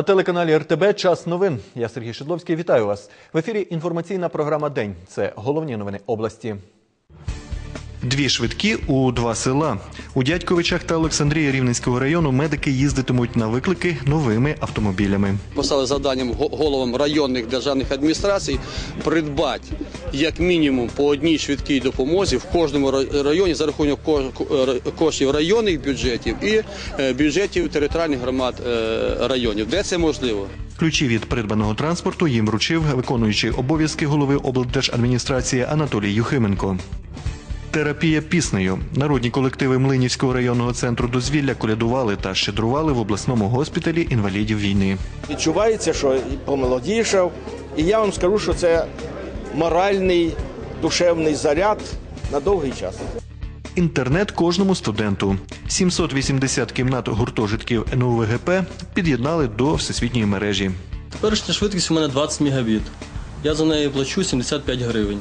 На телеканалі РТБ час новин. Я Сергій Шедловський. Вітаю вас. В ефірі інформаційна програма День. Це головні новини області. Дві швидкі у два села. У Дядьковичах та Олександрії Рівненського району медики їздитимуть на виклики новими автомобілями. Поставили завданням го- головам районних державних адміністрацій придбати як мінімум по одній швидкій допомозі в кожному районі за рахунок ко- ко- коштів районних бюджетів і е, бюджетів територіальних громад е, районів, де це можливо. Ключі від придбаного транспорту їм вручив виконуючий обов'язки голови облдержадміністрації Анатолій Юхименко. Терапія піснею. Народні колективи Млинівського районного центру дозвілля колядували та щедрували в обласному госпіталі інвалідів війни. Відчувається, що помолодішав. І я вам скажу, що це моральний, душевний заряд на довгий час. Інтернет кожному студенту. 780 кімнат гуртожитків НУВГП під'єднали до всесвітньої мережі. Теперішня швидкість у мене 20 мегабіт. Я за неї плачу 75 гривень.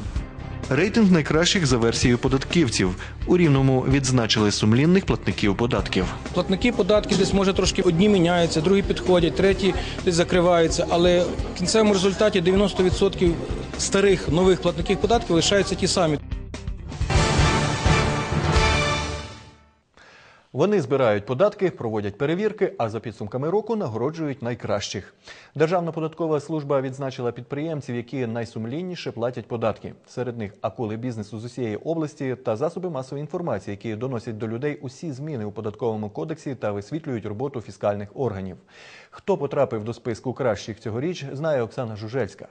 Рейтинг найкращих за версією податківців. У рівному відзначили сумлінних платників податків. Платники податків десь може трошки одні міняються, другі підходять, треті десь закриваються. Але в кінцевому результаті 90% старих нових платників податків лишаються ті самі. Вони збирають податки, проводять перевірки, а за підсумками року нагороджують найкращих. Державна податкова служба відзначила підприємців, які найсумлінніше платять податки. Серед них акули бізнесу з усієї області та засоби масової інформації, які доносять до людей усі зміни у податковому кодексі та висвітлюють роботу фіскальних органів. Хто потрапив до списку кращих цьогоріч, знає Оксана Жужельська.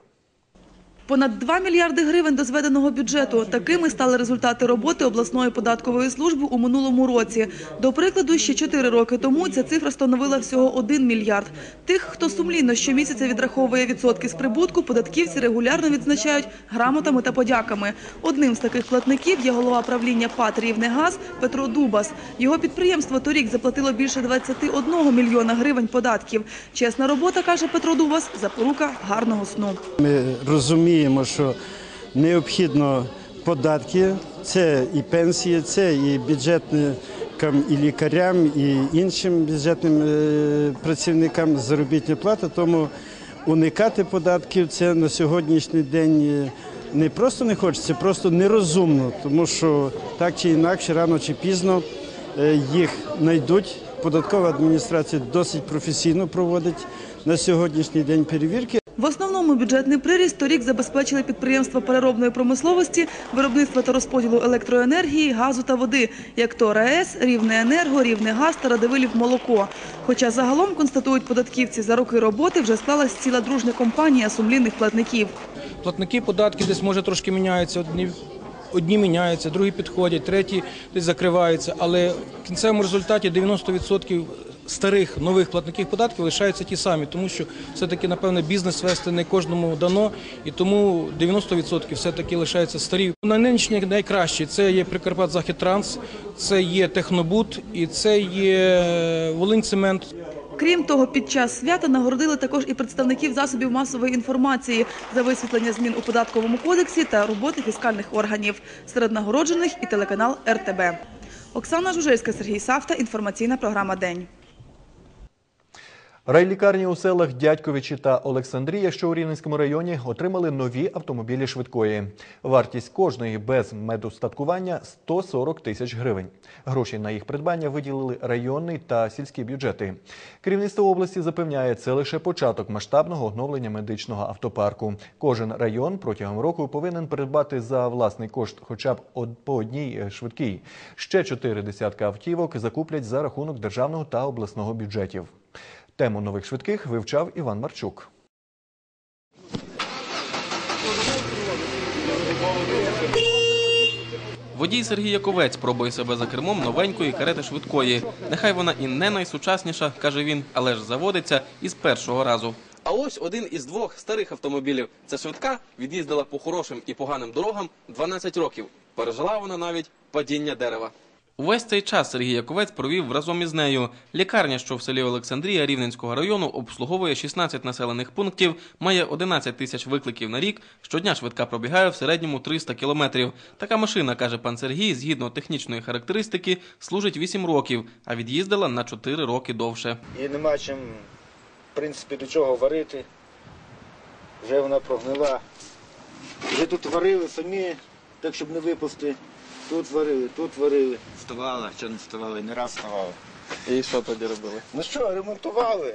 Понад 2 мільярди гривень до зведеного бюджету. Такими стали результати роботи обласної податкової служби у минулому році. До прикладу, ще 4 роки тому ця цифра становила всього 1 мільярд. Тих, хто сумлінно щомісяця відраховує відсотки з прибутку, податківці регулярно відзначають грамотами та подяками. Одним з таких платників є голова правління ПАТ «Рівнегаз» Петро Дубас. Його підприємство торік заплатило більше 21 мільйона гривень податків. Чесна робота, каже Петро Дубас, запорука гарного сну. Ми розуміємо, що необхідно податки, це і пенсії, це і бюджетникам, і лікарям, і іншим бюджетним е, працівникам заробітна плата. Тому уникати податків це на сьогоднішній день е, не просто не хочеться, просто нерозумно, тому що так чи інакше, рано чи пізно е, їх знайдуть. Податкова адміністрація досить професійно проводить на сьогоднішній день перевірки. В бюджетний приріст торік забезпечили підприємства переробної промисловості, виробництва та розподілу електроенергії, газу та води, як то РАЕС, Рівне Енерго, Рівне Газ та Радивилів Молоко. Хоча загалом, констатують податківці, за роки роботи вже склалась ціла дружня компанія сумлінних платників. Платники податків десь може трошки міняються, одні, одні міняються, другі підходять, треті десь закриваються. Але в кінцевому результаті 90% старих нових платників податків лишаються ті самі, тому що все-таки, напевне, бізнес вести не кожному дано, і тому 90% все-таки лишаються старі. На нинішній найкращі це є Прикарпат Західтранс, це є Технобут і це є Волиньцемент. Крім того, під час свята нагородили також і представників засобів масової інформації за висвітлення змін у податковому кодексі та роботи фіскальних органів. Серед нагороджених і телеканал РТБ. Оксана Жужельська, Сергій Савта. Інформаційна програма День. Райлікарні у селах Дядьковичі та Олександрія, що у Рівненському районі, отримали нові автомобілі швидкої. Вартість кожної без медустаткування 140 тисяч гривень. Гроші на їх придбання виділили районний та сільські бюджети. Керівництво області запевняє, це лише початок масштабного оновлення медичного автопарку. Кожен район протягом року повинен придбати за власний кошт хоча б по одній е, швидкій. Ще чотири десятка автівок закуплять за рахунок державного та обласного бюджетів. Тему нових швидких вивчав Іван Марчук. Водій Сергій Яковець пробує себе за кермом новенької карети швидкої. Нехай вона і не найсучасніша, каже він, але ж заводиться із першого разу. А ось один із двох старих автомобілів. Це швидка від'їздила по хорошим і поганим дорогам 12 років. Пережила вона навіть падіння дерева. Увесь цей час Сергій Яковець провів разом із нею. Лікарня, що в селі Олександрія Рівненського району, обслуговує 16 населених пунктів, має 11 тисяч викликів на рік. Щодня швидка пробігає в середньому 300 кілометрів. Така машина, каже пан Сергій, згідно технічної характеристики, служить 8 років, а від'їздила на 4 роки довше. і нема чим в принципі, до чого варити. Вже вона прогнила. Вже тут варили самі, так щоб не випусти. Тут варили, тут варили. Вставала, що не вставали, не раз вставали. І що тоді робили? Ну що, ремонтували.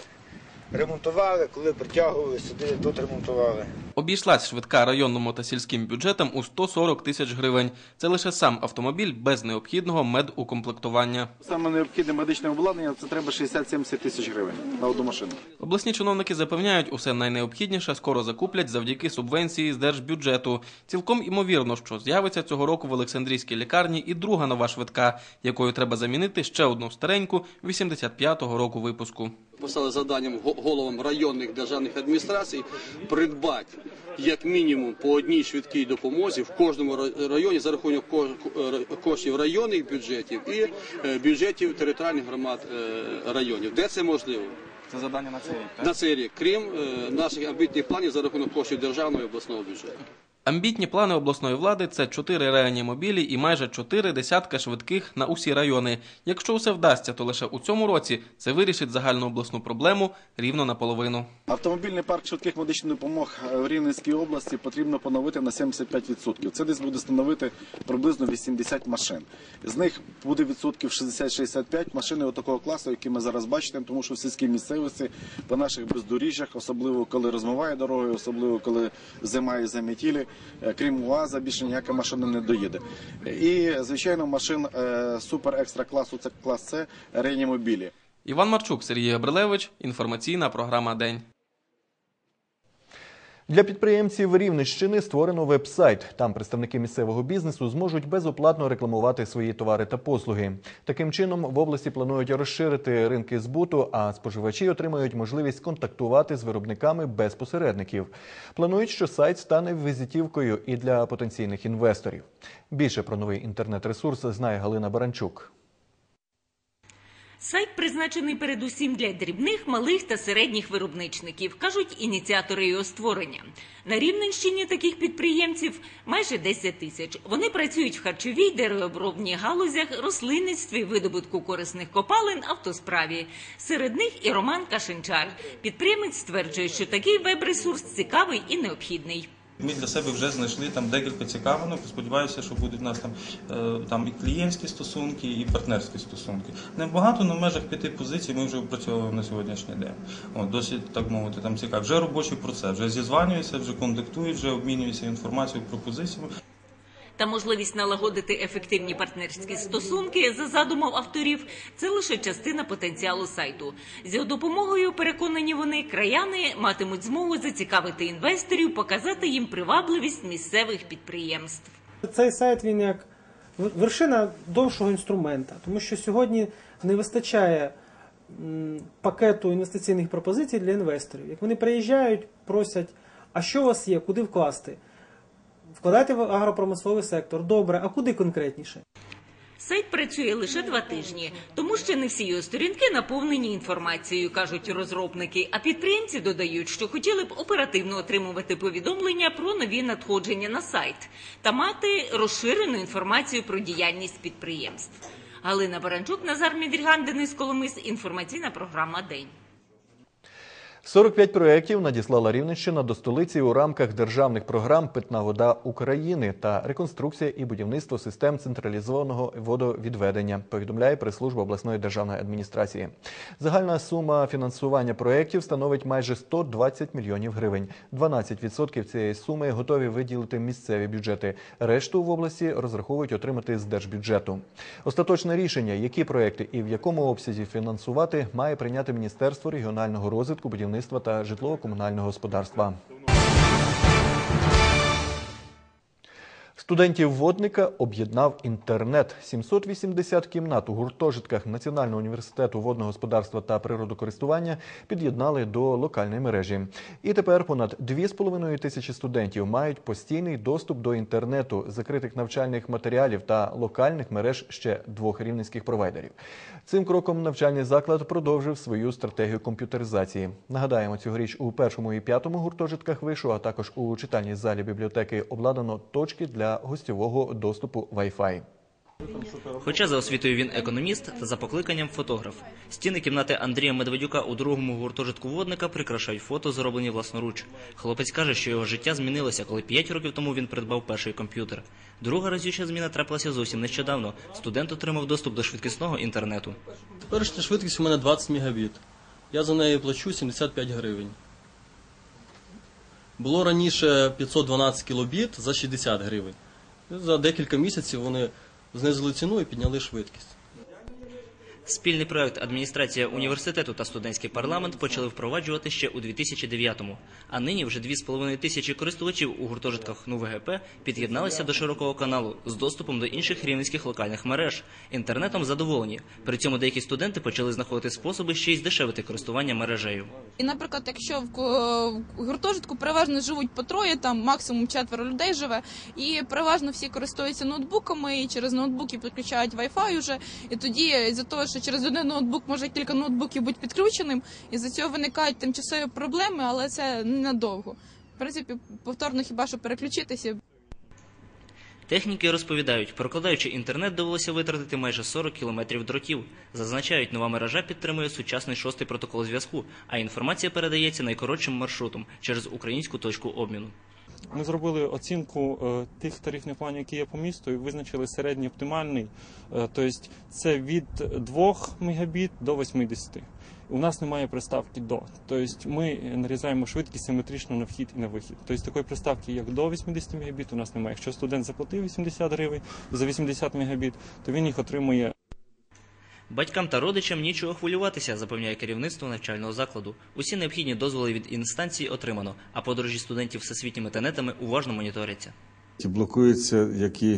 Ремонтували, коли притягували сюди, тут ремонтували. Обійшлась швидка районному та сільським бюджетам у 140 тисяч гривень. Це лише сам автомобіль без необхідного медукомплектування. Саме необхідне медичне обладнання це треба 60-70 тисяч гривень на одну машину. Обласні чиновники запевняють, усе найнеобхідніше скоро закуплять завдяки субвенції з держбюджету. Цілком імовірно, що з'явиться цього року в Олександрійській лікарні і друга нова швидка, якою треба замінити ще одну стареньку 85-го року випуску. Поставили завданням головам районних державних адміністрацій придбати як мінімум по одній швидкій допомозі в кожному районі за рахунок ко- ко- коштів районних бюджетів і е, бюджетів територіальних громад е, районів. Де це можливо? Це завдання на цей рік. На цей рік, крім е, наших амбітних планів за рахунок коштів державного і обласного бюджету. Амбітні плани обласної влади це чотири реанімобілі і майже чотири десятка швидких на усі райони. Якщо усе вдасться, то лише у цьому році це вирішить загальну обласну проблему рівно наполовину. Автомобільний парк швидких медичних допомог е, в Рівненській області потрібно поновити на 75%. Це десь буде становити приблизно 80 машин. З них буде відсотків 60-65 машини такого класу, які ми зараз бачимо, тому що в сільській місцевості по наших бездоріжжях, особливо коли розмиває дороги, особливо коли зима і заметілі, е, крім УАЗа, більше ніяка машина не доїде. І звичайно, машин е, супер екстра класу, це клас С реанімобілі. Іван Марчук, Сергій Абрилевич, інформаційна програма День. Для підприємців Рівненщини створено веб-сайт. Там представники місцевого бізнесу зможуть безоплатно рекламувати свої товари та послуги. Таким чином в області планують розширити ринки збуту, а споживачі отримають можливість контактувати з виробниками без посередників. Планують, що сайт стане візитівкою і для потенційних інвесторів. Більше про новий інтернет-ресурс знає Галина Баранчук. Сайт призначений передусім для дрібних, малих та середніх виробничників, кажуть ініціатори його створення. На Рівненщині таких підприємців майже 10 тисяч. Вони працюють в харчовій, деревообробній галузях, рослинництві, видобутку корисних копалин, автосправі. Серед них і Роман Кашинчар. Підприємець стверджує, що такий веб-ресурс цікавий і необхідний. Ми для себе вже знайшли там декілька цікавинок. Сподіваюся, що будуть у нас там, е, там і клієнтські стосунки, і партнерські стосунки. Небагато, але в межах п'яти позицій ми вже опрацьовуємо на сьогоднішній день. От, досить так мовити, там цікаво. Вже робочий процес, вже зізванюються, вже контактують, вже обмінюються інформацією, пропозиціями. Та можливість налагодити ефективні партнерські стосунки за задумом авторів це лише частина потенціалу сайту. З його допомогою, переконані вони, краяни матимуть змогу зацікавити інвесторів, показати їм привабливість місцевих підприємств. Цей сайт він як вершина довшого інструмента, тому що сьогодні не вистачає пакету інвестиційних пропозицій для інвесторів. Як вони приїжджають, просять, а що у вас є, куди вкласти? Вкладайте в агропромисловий сектор. Добре, а куди конкретніше? Сайт працює лише два тижні, тому що не всі його сторінки наповнені інформацією, кажуть розробники. А підприємці додають, що хотіли б оперативно отримувати повідомлення про нові надходження на сайт та мати розширену інформацію про діяльність підприємств. Галина Баранчук, Назар Мідріган, Денис Коломис. Інформаційна програма День. 45 проєктів надіслала Рівненщина до столиці у рамках державних програм Питна вода України та реконструкція і будівництво систем централізованого водовідведення. Повідомляє прес-служба обласної державної адміністрації. Загальна сума фінансування проєктів становить майже 120 мільйонів гривень. 12% цієї суми готові виділити місцеві бюджети. Решту в області розраховують отримати з держбюджету. Остаточне рішення, які проєкти і в якому обсязі фінансувати, має прийняти Міністерство регіонального розвитку, будівництва та житлово-комунального господарства. Студентів водника об'єднав інтернет. 780 кімнат у гуртожитках Національного університету водного господарства та природокористування під'єднали до локальної мережі. І тепер понад 2,5 тисячі студентів мають постійний доступ до інтернету, закритих навчальних матеріалів та локальних мереж ще двох рівненських провайдерів. Цим кроком навчальний заклад продовжив свою стратегію комп'ютеризації. Нагадаємо, цьогоріч у першому і п'ятому гуртожитках вишу, а також у читальній залі бібліотеки обладнано точки для гостьового доступу Wi-Fi. Хоча за освітою він економіст та за покликанням фотограф. Стіни кімнати Андрія Медведюка у другому гуртожитку водника прикрашають фото, зроблені власноруч. Хлопець каже, що його життя змінилося, коли 5 років тому він придбав перший комп'ютер. Друга разюча зміна трапилася зовсім нещодавно. Студент отримав доступ до швидкісного інтернету. Теперішня швидкість у мене 20 мегабіт. Я за неї плачу 75 гривень. Було раніше 512 кілобіт за 60 гривень. За декілька місяців вони знизили ціну і підняли швидкість. Спільний проект адміністрація університету та студентський парламент почали впроваджувати ще у 2009-му. А нині вже 2,5 тисячі користувачів у гуртожитках НУВГП під'єдналися до широкого каналу з доступом до інших рівненських локальних мереж. Інтернетом задоволені. При цьому деякі студенти почали знаходити способи ще й здешевити користування мережею. І, наприклад, якщо в гуртожитку переважно живуть по троє, там максимум четверо людей живе, і переважно всі користуються ноутбуками і через ноутбуки підключають Wi-Fi уже. І тоді за того, що через один ноутбук може кілька ноутбуків бути підключеним, і за цього виникають тимчасові проблеми, але це ненадовго. В принципі, повторно хіба що переключитися. Техніки розповідають, прокладаючи інтернет, довелося витратити майже 40 кілометрів дротів. Зазначають, нова мережа підтримує сучасний шостий протокол зв'язку, а інформація передається найкоротшим маршрутом через українську точку обміну. Ми зробили оцінку е, тих тарифних планів, які є по місту, і визначили середній оптимальний. Е, тобто це від 2 мегабіт до 80. У нас немає приставки до. Тобто ми нарізаємо швидкість симетрично на вхід і на вихід. Тобто такої приставки, як до 80 мегабіт, у нас немає. Якщо студент заплатив 80 гривень за 80 мегабіт, то він їх отримує Батькам та родичам нічого хвилюватися, запевняє керівництво навчального закладу. Усі необхідні дозволи від інстанції отримано, а подорожі студентів всесвітніми тенетами уважно моніторяться. Блокуються, які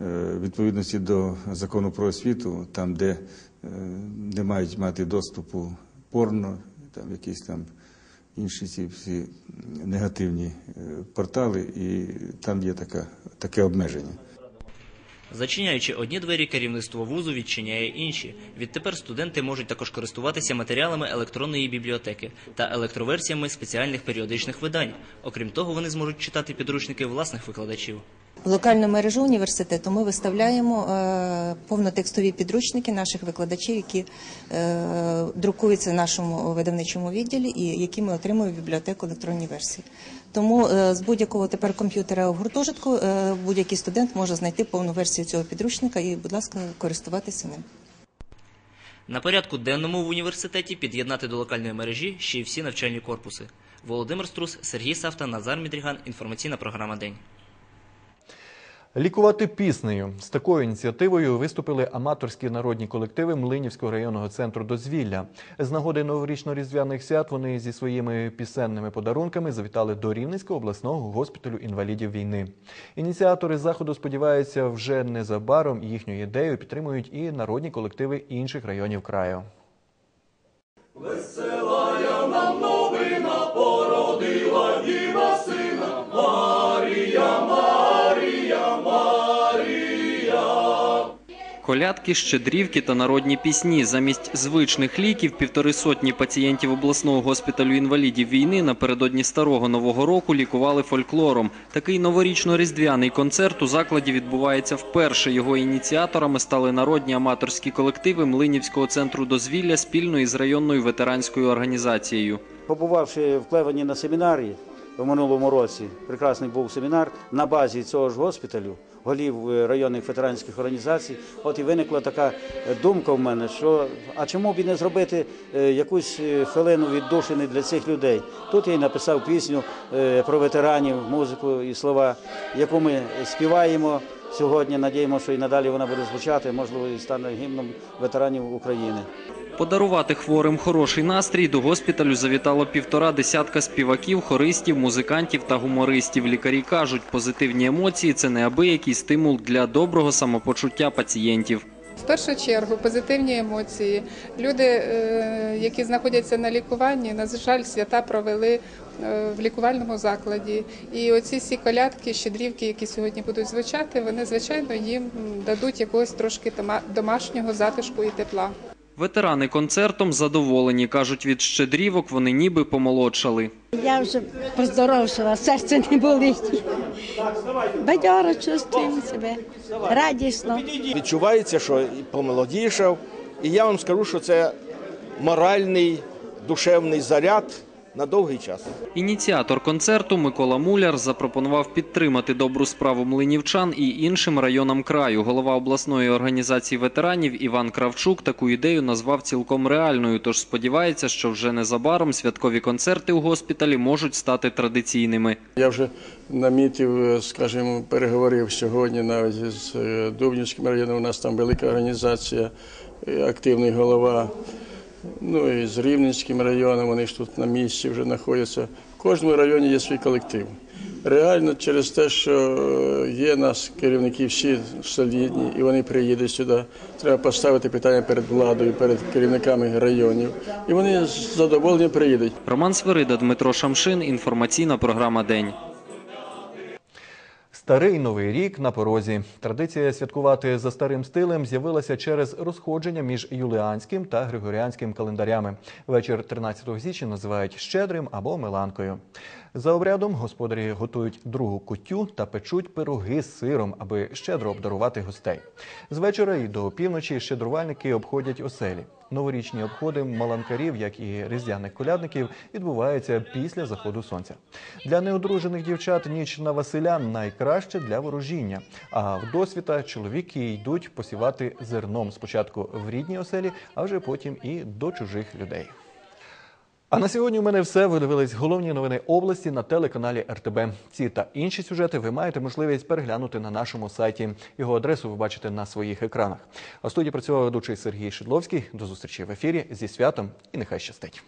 е, відповідності до закону про освіту, там, де е, не мають мати доступу порно, там якісь там інші ці всі негативні е, портали, і там є така, таке обмеження. Зачиняючи одні двері, керівництво вузу відчиняє інші. Відтепер студенти можуть також користуватися матеріалами електронної бібліотеки та електроверсіями спеціальних періодичних видань. Окрім того, вони зможуть читати підручники власних викладачів. В локальну мережу університету ми виставляємо е, повнотекстові підручники наших викладачів, які е, друкуються в нашому видавничому відділі і які ми отримуємо в бібліотеку електронні версії. Тому е, з будь-якого тепер комп'ютера в гуртожитку е, будь-який студент може знайти повну версію цього підручника і, будь ласка, користуватися ним. На порядку денному в університеті під'єднати до локальної мережі ще й всі навчальні корпуси. Володимир Струс, Сергій Савта, Назар Мідріган. Інформаційна програма День. Лікувати піснею з такою ініціативою виступили аматорські народні колективи Млинівського районного центру дозвілля. З нагоди новорічно-різдвяних свят вони зі своїми пісенними подарунками завітали до Рівненського обласного госпіталю інвалідів війни. Ініціатори заходу сподіваються, вже незабаром їхню ідею підтримують і народні колективи інших районів краю. Колядки, щедрівки та народні пісні. Замість звичних ліків півтори сотні пацієнтів обласного госпіталю інвалідів війни напередодні старого нового року лікували фольклором. Такий новорічно-різдвяний концерт у закладі відбувається вперше. Його ініціаторами стали народні аматорські колективи Млинівського центру дозвілля спільно із районною ветеранською організацією. Побувавши в Клевені на семінарі в минулому році, прекрасний був семінар на базі цього ж госпіталю, голів е, районних ветеранських організацій. От і виникла така е, думка в мене, що а чому б і не зробити е, якусь хвилину віддушини для цих людей? Тут я й написав пісню про ветеранів, музику і слова, яку ми співаємо. Сьогодні надіємося, що і надалі вона буде звучати, можливо, і стане гімном ветеранів України. Подарувати хворим хороший настрій до госпіталю завітало півтора десятка співаків, хористів, музикантів та гумористів. Лікарі кажуть, позитивні емоції це неабиякий стимул для доброго самопочуття пацієнтів. В першу чергу позитивні емоції. Люди, е, які знаходяться на лікуванні, на жаль, свята провели е, в лікувальному закладі. І оці всі колядки, щедрівки, які сьогодні будуть звучати, вони звичайно їм дадуть якогось трошки домашнього затишку і тепла. Ветерани концертом задоволені. Кажуть, від щедрівок вони ніби помолодшали. Я вже поздоровшила, серце не болить. Бадьоро чувствуємо себе, радісно. Відчувається, що помолодішав. І я вам скажу, що це моральний, душевний заряд на довгий час. Ініціатор концерту Микола Муляр запропонував підтримати добру справу млинівчан і іншим районам краю. Голова обласної організації ветеранів Іван Кравчук таку ідею назвав цілком реальною. Тож сподівається, що вже незабаром святкові концерти у госпіталі можуть стати традиційними. Я вже намітив, е, скажімо, переговорив сьогодні навіть з е, Дубнівським районом. У нас там велика організація, е, активний голова. Ну і з Рівненським районом, вони ж тут на місці вже знаходяться. В кожному районі є свій колектив. Реально через те, що е, є нас керівники всі солідні, і вони приїдуть сюди. Треба поставити питання перед владою, перед керівниками районів. І вони з задоволенням приїдуть. Роман Свирида, Дмитро Шамшин. Інформаційна програма День. Старий новий рік на порозі. Традиція святкувати за старим стилем з'явилася через розходження між юліанським та григоріанським календарями. Вечір 13 січня називають щедрим або меланкою. За обрядом господарі готують другу кутю та печуть пироги з сиром, аби щедро обдарувати гостей. З вечора і до півночі щедрувальники обходять оселі. Новорічні обходи маланкарів, як і різдвяних колядників, відбуваються після заходу сонця. Для неодружених дівчат ніч на Василя найкраще для ворожіння. А в досвіта чоловіки йдуть посівати зерном спочатку в рідній оселі, а вже потім і до чужих людей. А на сьогодні у мене все. Ви дивились головні новини області на телеканалі РТБ. Ці та інші сюжети ви маєте можливість переглянути на нашому сайті. Його адресу ви бачите на своїх екранах. А студії працював ведучий Сергій Шидловський. До зустрічі в ефірі зі святом і нехай щастить.